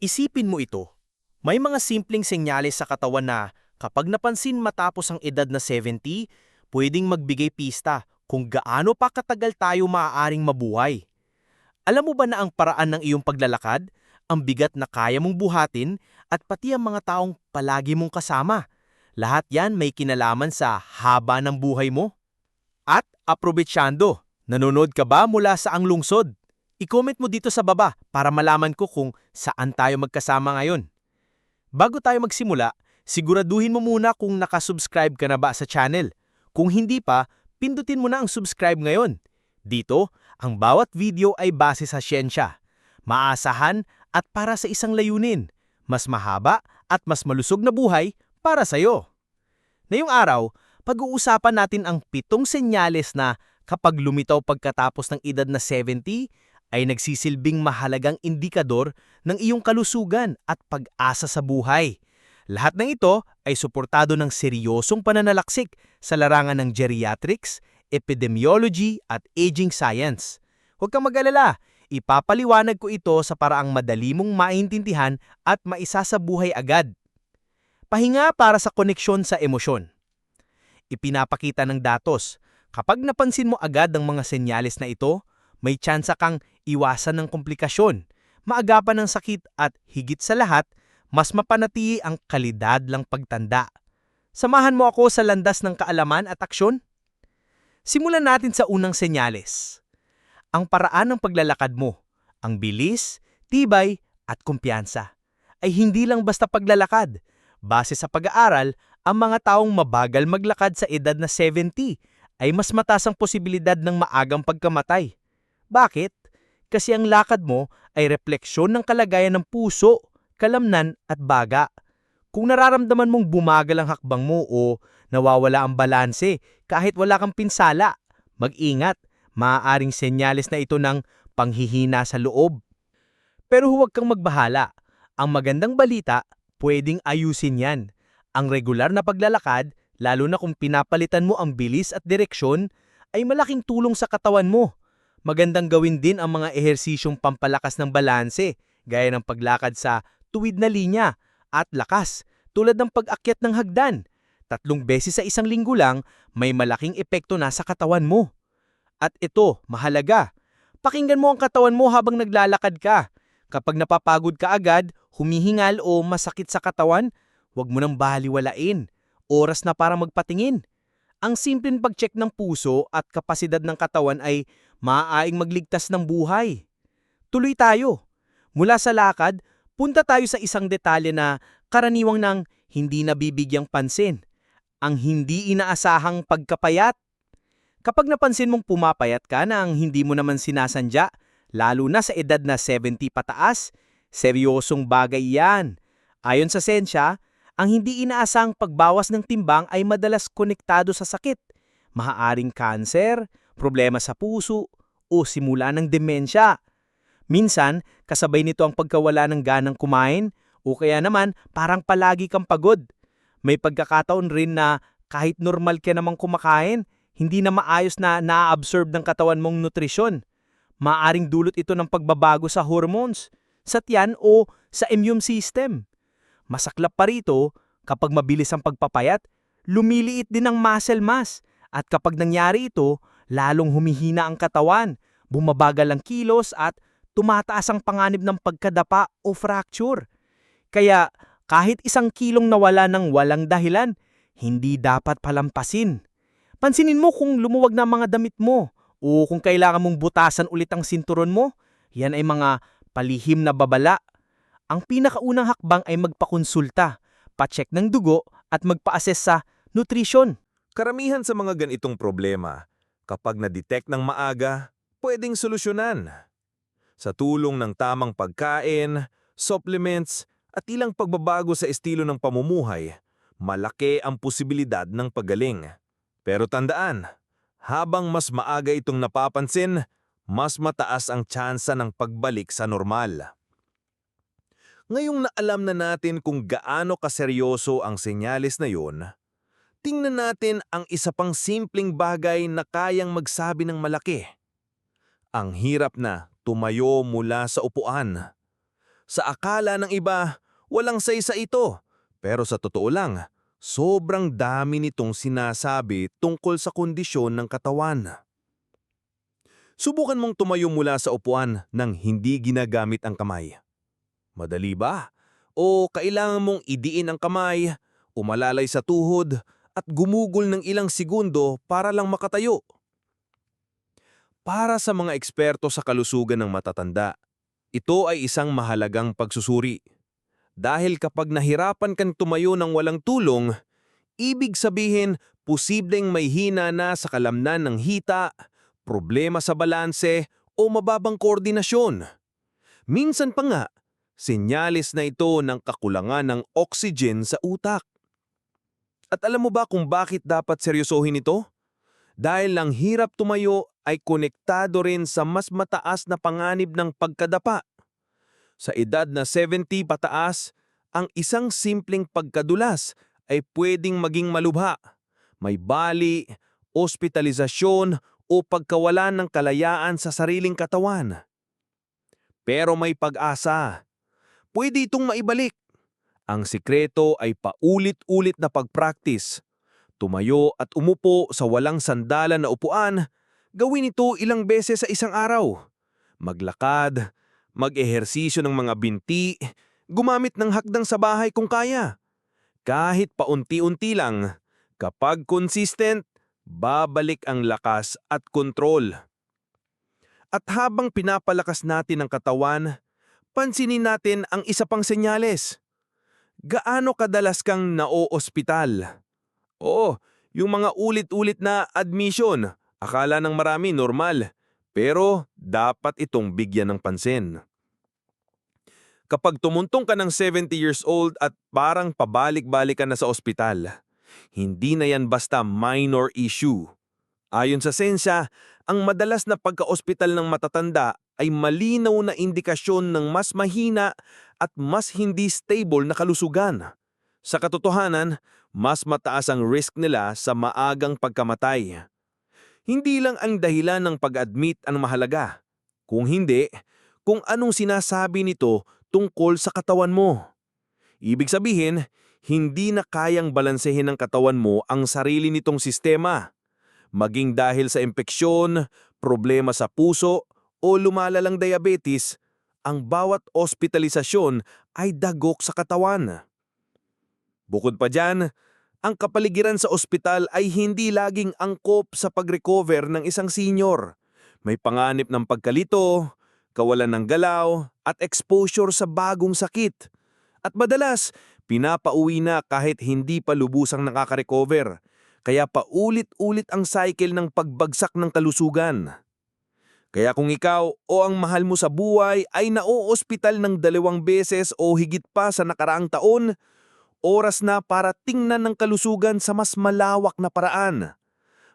Isipin mo ito. May mga simpleng senyales sa katawan na kapag napansin matapos ang edad na 70, pwedeng magbigay pista kung gaano pa katagal tayo maaaring mabuhay. Alam mo ba na ang paraan ng iyong paglalakad, ang bigat na kaya mong buhatin, at pati ang mga taong palagi mong kasama? Lahat yan may kinalaman sa haba ng buhay mo. At aprobetsyando, nanonood ka ba mula sa ang lungsod? I-comment mo dito sa baba para malaman ko kung saan tayo magkasama ngayon. Bago tayo magsimula, siguraduhin mo muna kung nakasubscribe ka na ba sa channel. Kung hindi pa, pindutin mo na ang subscribe ngayon. Dito, ang bawat video ay base sa siyensya, maasahan at para sa isang layunin, mas mahaba at mas malusog na buhay para sa'yo. Ngayong araw, pag-uusapan natin ang pitong senyales na kapag lumitaw pagkatapos ng edad na 70 ay nagsisilbing mahalagang indikador ng iyong kalusugan at pag-asa sa buhay. Lahat ng ito ay suportado ng seryosong pananalaksik sa larangan ng geriatrics, epidemiology at aging science. Huwag kang mag-alala, ipapaliwanag ko ito sa paraang madali mong maintindihan at maisasabuhay agad. Pahinga para sa koneksyon sa emosyon. Ipinapakita ng datos, kapag napansin mo agad ang mga senyales na ito, may tsansa kang iwasan ng komplikasyon, maagapan ng sakit at higit sa lahat, mas mapanatili ang kalidad lang pagtanda. Samahan mo ako sa landas ng kaalaman at aksyon? Simulan natin sa unang senyales. Ang paraan ng paglalakad mo, ang bilis, tibay at kumpiyansa ay hindi lang basta paglalakad. Base sa pag-aaral, ang mga taong mabagal maglakad sa edad na 70 ay mas mataas ang posibilidad ng maagang pagkamatay. Bakit? Kasi ang lakad mo ay refleksyon ng kalagayan ng puso, kalamnan at baga. Kung nararamdaman mong bumagal ang hakbang mo o nawawala ang balanse kahit wala kang pinsala, mag-ingat, maaaring senyales na ito ng panghihina sa loob. Pero huwag kang magbahala. Ang magandang balita, pwedeng ayusin yan. Ang regular na paglalakad, lalo na kung pinapalitan mo ang bilis at direksyon, ay malaking tulong sa katawan mo. Magandang gawin din ang mga ehersisyong pampalakas ng balanse, gaya ng paglakad sa tuwid na linya at lakas, tulad ng pag-akyat ng hagdan. Tatlong beses sa isang linggo lang, may malaking epekto na sa katawan mo. At ito, mahalaga. Pakinggan mo ang katawan mo habang naglalakad ka. Kapag napapagod ka agad, humihingal o masakit sa katawan, huwag mo nang baliwalain. Oras na para magpatingin. Ang simpleng pag-check ng puso at kapasidad ng katawan ay maaaring magligtas ng buhay. Tuloy tayo. Mula sa lakad, punta tayo sa isang detalye na karaniwang nang hindi nabibigyang pansin. Ang hindi inaasahang pagkapayat. Kapag napansin mong pumapayat ka na ang hindi mo naman sinasandya, lalo na sa edad na 70 pataas, seryosong bagay yan. Ayon sa sensya, ang hindi inaasang pagbawas ng timbang ay madalas konektado sa sakit, maaaring kanser, problema sa puso, o simula ng demensya. Minsan, kasabay nito ang pagkawala ng ganang kumain, o kaya naman parang palagi kang pagod. May pagkakataon rin na kahit normal ka namang kumakain, hindi na maayos na na-absorb ng katawan mong nutrisyon. Maaring dulot ito ng pagbabago sa hormones, sa tiyan o sa immune system. Masaklap pa rito, kapag mabilis ang pagpapayat, lumiliit din ang muscle mass at kapag nangyari ito, lalong humihina ang katawan, bumabagal ang kilos at tumataas ang panganib ng pagkadapa o fracture. Kaya kahit isang kilong nawala ng walang dahilan, hindi dapat palampasin. Pansinin mo kung lumuwag na mga damit mo o kung kailangan mong butasan ulit ang sinturon mo, yan ay mga palihim na babala ang pinakaunang hakbang ay magpakonsulta, pacheck ng dugo at magpa-assess sa nutrition. Karamihan sa mga ganitong problema, kapag na-detect ng maaga, pwedeng solusyonan. Sa tulong ng tamang pagkain, supplements, at ilang pagbabago sa estilo ng pamumuhay, malaki ang posibilidad ng pagaling. Pero tandaan, habang mas maaga itong napapansin, mas mataas ang tsansa ng pagbalik sa normal. Ngayong naalam na natin kung gaano kaseryoso ang senyales na yun, tingnan natin ang isa pang simpleng bagay na kayang magsabi ng malaki. Ang hirap na tumayo mula sa upuan. Sa akala ng iba, walang saysa ito. Pero sa totoo lang, sobrang dami nitong sinasabi tungkol sa kondisyon ng katawan. Subukan mong tumayo mula sa upuan nang hindi ginagamit ang kamay. Madali ba? O kailangan mong idiin ang kamay, umalalay sa tuhod, at gumugol ng ilang segundo para lang makatayo? Para sa mga eksperto sa kalusugan ng matatanda, ito ay isang mahalagang pagsusuri. Dahil kapag nahirapan kang tumayo ng walang tulong, ibig sabihin posibleng may hina na sa kalamnan ng hita, problema sa balanse o mababang koordinasyon. Minsan pa nga, Sinyalis na ito ng kakulangan ng oxygen sa utak. At alam mo ba kung bakit dapat seryosohin ito? Dahil lang hirap tumayo ay konektado rin sa mas mataas na panganib ng pagkadapa. Sa edad na 70 pataas, ang isang simpleng pagkadulas ay pwedeng maging malubha. May bali, ospitalisasyon o pagkawalan ng kalayaan sa sariling katawan. Pero may pag-asa pwede itong maibalik. Ang sikreto ay paulit-ulit na pag-practice. Tumayo at umupo sa walang sandalan na upuan, gawin ito ilang beses sa isang araw. Maglakad, mag-ehersisyo ng mga binti, gumamit ng hakdang sa bahay kung kaya. Kahit paunti-unti lang, kapag consistent, babalik ang lakas at kontrol. At habang pinapalakas natin ang katawan, pansinin natin ang isa pang senyales. Gaano kadalas kang nao-ospital? Oo, yung mga ulit-ulit na admission, akala ng marami normal, pero dapat itong bigyan ng pansin. Kapag tumuntong ka ng 70 years old at parang pabalik-balik ka na sa ospital, hindi na yan basta minor issue. Ayon sa sensya, ang madalas na pagka-ospital ng matatanda ay malinaw na indikasyon ng mas mahina at mas hindi stable na kalusugan. Sa katotohanan, mas mataas ang risk nila sa maagang pagkamatay. Hindi lang ang dahilan ng pag-admit ang mahalaga. Kung hindi, kung anong sinasabi nito tungkol sa katawan mo. Ibig sabihin, hindi na kayang balansehin ng katawan mo ang sarili nitong sistema. Maging dahil sa impeksyon, problema sa puso, o lumalalang diabetes, ang bawat ospitalisasyon ay dagok sa katawan. Bukod pa dyan, ang kapaligiran sa ospital ay hindi laging angkop sa pag-recover ng isang senior. May panganib ng pagkalito, kawalan ng galaw, at exposure sa bagong sakit. At madalas, pinapauwi na kahit hindi pa lubusang nakaka-recover. Kaya paulit-ulit ang cycle ng pagbagsak ng kalusugan. Kaya kung ikaw o ang mahal mo sa buhay ay nao-ospital ng dalawang beses o higit pa sa nakaraang taon, oras na para tingnan ng kalusugan sa mas malawak na paraan.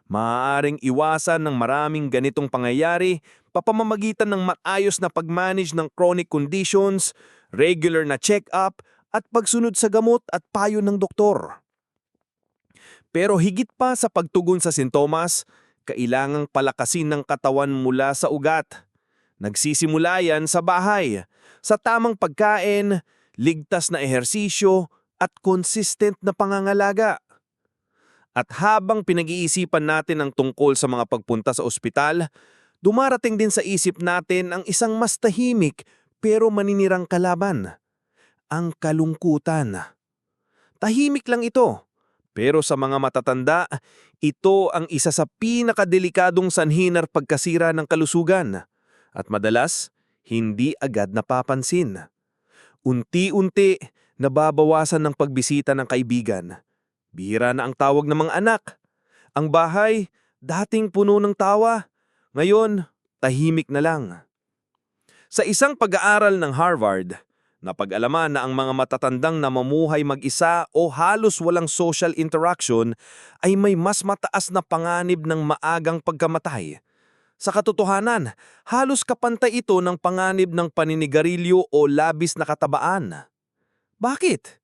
Maaaring iwasan ng maraming ganitong pangyayari papamamagitan ng maayos na pag-manage ng chronic conditions, regular na check-up, at pagsunod sa gamot at payo ng doktor. Pero higit pa sa pagtugon sa sintomas, kailangang palakasin ng katawan mula sa ugat. Nagsisimula yan sa bahay, sa tamang pagkain, ligtas na ehersisyo, at consistent na pangangalaga. At habang pinag-iisipan natin ang tungkol sa mga pagpunta sa ospital, dumarating din sa isip natin ang isang mas tahimik pero maninirang kalaban. Ang kalungkutan. Tahimik lang ito, pero sa mga matatanda, ito ang isa sa pinakadelikadong sanhinar pagkasira ng kalusugan at madalas hindi agad napapansin. Unti-unti nababawasan ng pagbisita ng kaibigan. Bihira na ang tawag ng mga anak. Ang bahay, dating puno ng tawa. Ngayon, tahimik na lang. Sa isang pag-aaral ng Harvard, Napag-alaman na ang mga matatandang namamuhay mag-isa o halos walang social interaction ay may mas mataas na panganib ng maagang pagkamatay. Sa katotohanan, halos kapantay ito ng panganib ng paninigarilyo o labis na katabaan. Bakit?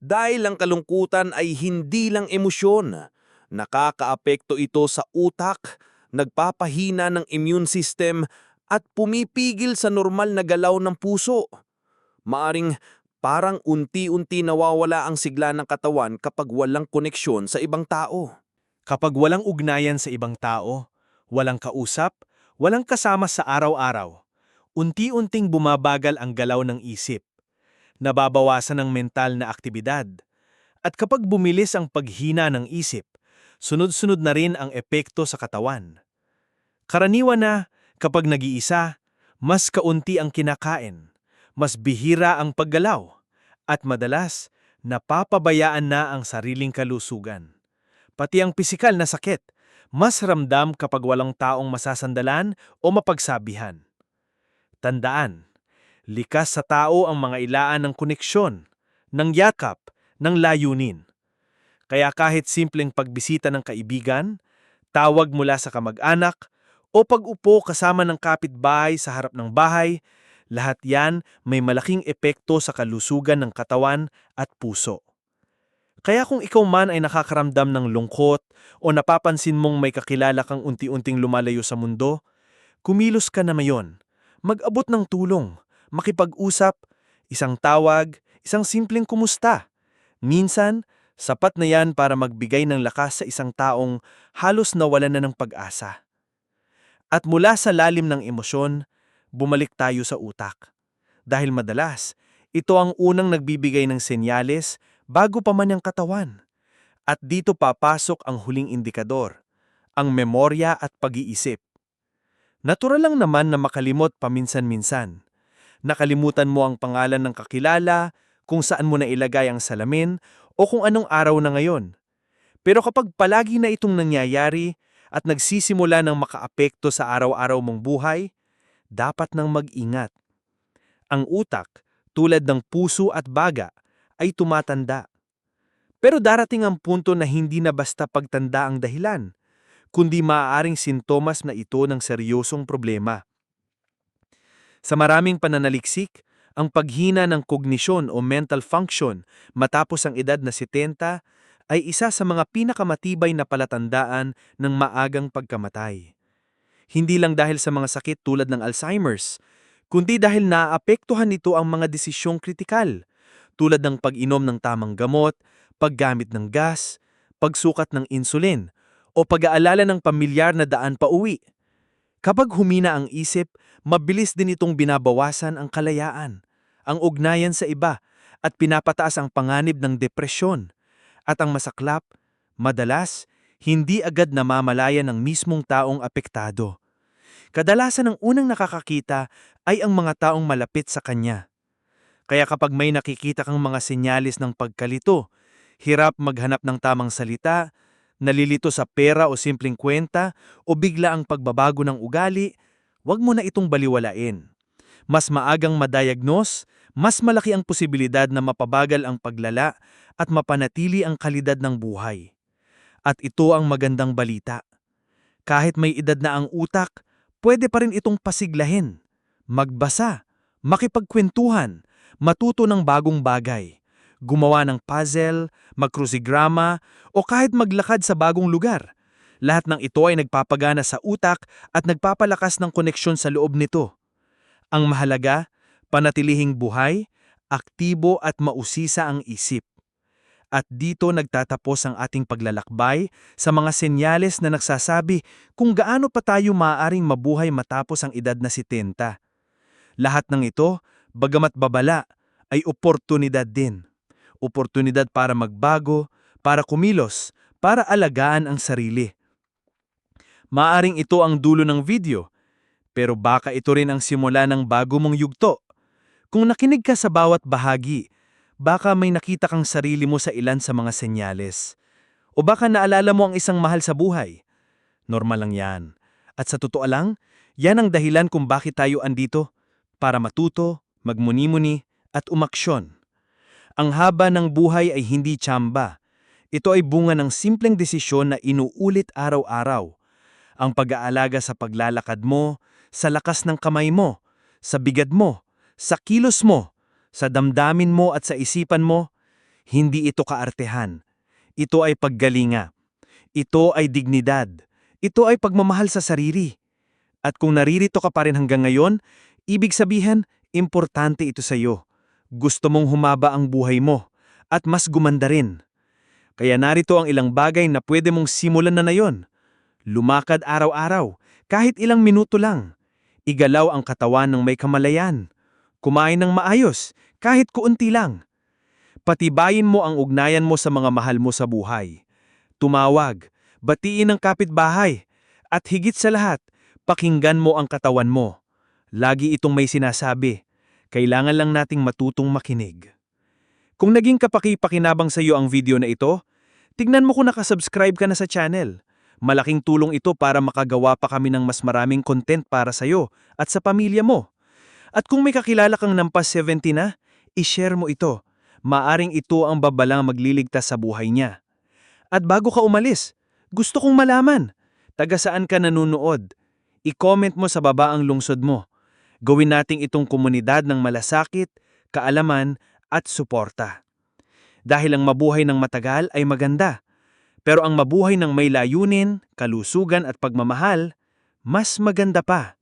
Dahil ang kalungkutan ay hindi lang emosyon. Nakakaapekto ito sa utak, nagpapahina ng immune system at pumipigil sa normal na galaw ng puso. Maaring parang unti-unti nawawala ang sigla ng katawan kapag walang koneksyon sa ibang tao. Kapag walang ugnayan sa ibang tao, walang kausap, walang kasama sa araw-araw, unti-unting bumabagal ang galaw ng isip. Nababawasan ang mental na aktibidad. At kapag bumilis ang paghina ng isip, sunod-sunod na rin ang epekto sa katawan. Karaniwan na, kapag nag-iisa, mas kaunti ang kinakain, mas bihira ang paggalaw, at madalas, napapabayaan na ang sariling kalusugan. Pati ang pisikal na sakit, mas ramdam kapag walang taong masasandalan o mapagsabihan. Tandaan, likas sa tao ang mga ilaan ng koneksyon, ng yakap, ng layunin. Kaya kahit simpleng pagbisita ng kaibigan, tawag mula sa kamag-anak, o pag-upo kasama ng kapitbahay sa harap ng bahay, lahat yan may malaking epekto sa kalusugan ng katawan at puso. Kaya kung ikaw man ay nakakaramdam ng lungkot o napapansin mong may kakilala kang unti-unting lumalayo sa mundo, kumilos ka na mayon. Mag-abot ng tulong, makipag-usap, isang tawag, isang simpleng kumusta. Minsan, sapat na yan para magbigay ng lakas sa isang taong halos nawalan na ng pag-asa. At mula sa lalim ng emosyon, bumalik tayo sa utak. Dahil madalas, ito ang unang nagbibigay ng senyales bago pa man ang katawan. At dito papasok ang huling indikador, ang memorya at pag-iisip. Natural lang naman na makalimot paminsan-minsan. Nakalimutan mo ang pangalan ng kakilala, kung saan mo na ilagay ang salamin, o kung anong araw na ngayon. Pero kapag palagi na itong nangyayari at nagsisimula ng makaapekto sa araw-araw mong buhay, dapat nang mag-ingat. Ang utak, tulad ng puso at baga, ay tumatanda. Pero darating ang punto na hindi na basta pagtanda ang dahilan, kundi maaaring sintomas na ito ng seryosong problema. Sa maraming pananaliksik, ang paghina ng kognisyon o mental function matapos ang edad na 70 ay isa sa mga pinakamatibay na palatandaan ng maagang pagkamatay. Hindi lang dahil sa mga sakit tulad ng Alzheimer's, kundi dahil naapektuhan nito ang mga desisyong kritikal, tulad ng pag-inom ng tamang gamot, paggamit ng gas, pagsukat ng insulin, o pag-aalala ng pamilyar na daan pa uwi. Kapag humina ang isip, mabilis din itong binabawasan ang kalayaan, ang ugnayan sa iba, at pinapataas ang panganib ng depresyon. At ang masaklap, madalas, hindi agad namamalayan ng mismong taong apektado. Kadalasan ang unang nakakakita ay ang mga taong malapit sa kanya. Kaya kapag may nakikita kang mga senyalis ng pagkalito, hirap maghanap ng tamang salita, nalilito sa pera o simpleng kwenta, o bigla ang pagbabago ng ugali, wag mo na itong baliwalain. Mas maagang madiagnose, mas malaki ang posibilidad na mapabagal ang paglala at mapanatili ang kalidad ng buhay. At ito ang magandang balita. Kahit may edad na ang utak, pwede pa rin itong pasiglahin. Magbasa, makipagkwentuhan, matuto ng bagong bagay, gumawa ng puzzle, magkrusigrama, o kahit maglakad sa bagong lugar. Lahat ng ito ay nagpapagana sa utak at nagpapalakas ng koneksyon sa loob nito. Ang mahalaga, panatilihing buhay, aktibo at mausisa ang isip. At dito nagtatapos ang ating paglalakbay sa mga senyales na nagsasabi kung gaano pa tayo maaaring mabuhay matapos ang edad na 70. Lahat ng ito, bagamat babala, ay oportunidad din. Oportunidad para magbago, para kumilos, para alagaan ang sarili. Maaring ito ang dulo ng video, pero baka ito rin ang simula ng bago mong yugto. Kung nakinig ka sa bawat bahagi, baka may nakita kang sarili mo sa ilan sa mga senyales. O baka naalala mo ang isang mahal sa buhay. Normal lang yan. At sa totoo lang, yan ang dahilan kung bakit tayo andito. Para matuto, magmuni-muni, at umaksyon. Ang haba ng buhay ay hindi tsamba. Ito ay bunga ng simpleng desisyon na inuulit araw-araw. Ang pag-aalaga sa paglalakad mo, sa lakas ng kamay mo, sa bigad mo, sa kilos mo, sa damdamin mo at sa isipan mo, hindi ito kaartehan. Ito ay paggalinga. Ito ay dignidad. Ito ay pagmamahal sa sarili. At kung naririto ka pa rin hanggang ngayon, ibig sabihin, importante ito sa iyo. Gusto mong humaba ang buhay mo at mas gumanda rin. Kaya narito ang ilang bagay na pwede mong simulan na nayon. Lumakad araw-araw, kahit ilang minuto lang. Igalaw ang katawan ng may kamalayan. Kumain ng maayos, kahit kuunti lang. Patibayin mo ang ugnayan mo sa mga mahal mo sa buhay. Tumawag, batiin ang kapitbahay, at higit sa lahat, pakinggan mo ang katawan mo. Lagi itong may sinasabi, kailangan lang nating matutong makinig. Kung naging kapaki-pakinabang sa iyo ang video na ito, tignan mo kung nakasubscribe ka na sa channel. Malaking tulong ito para makagawa pa kami ng mas maraming content para sa iyo at sa pamilya mo. At kung may kakilala kang nampas 70 na, ishare mo ito. Maaring ito ang babalang magliligtas sa buhay niya. At bago ka umalis, gusto kong malaman, taga saan ka nanonood? I-comment mo sa baba ang lungsod mo. Gawin nating itong komunidad ng malasakit, kaalaman, at suporta. Dahil ang mabuhay ng matagal ay maganda, pero ang mabuhay ng may layunin, kalusugan at pagmamahal, mas maganda pa.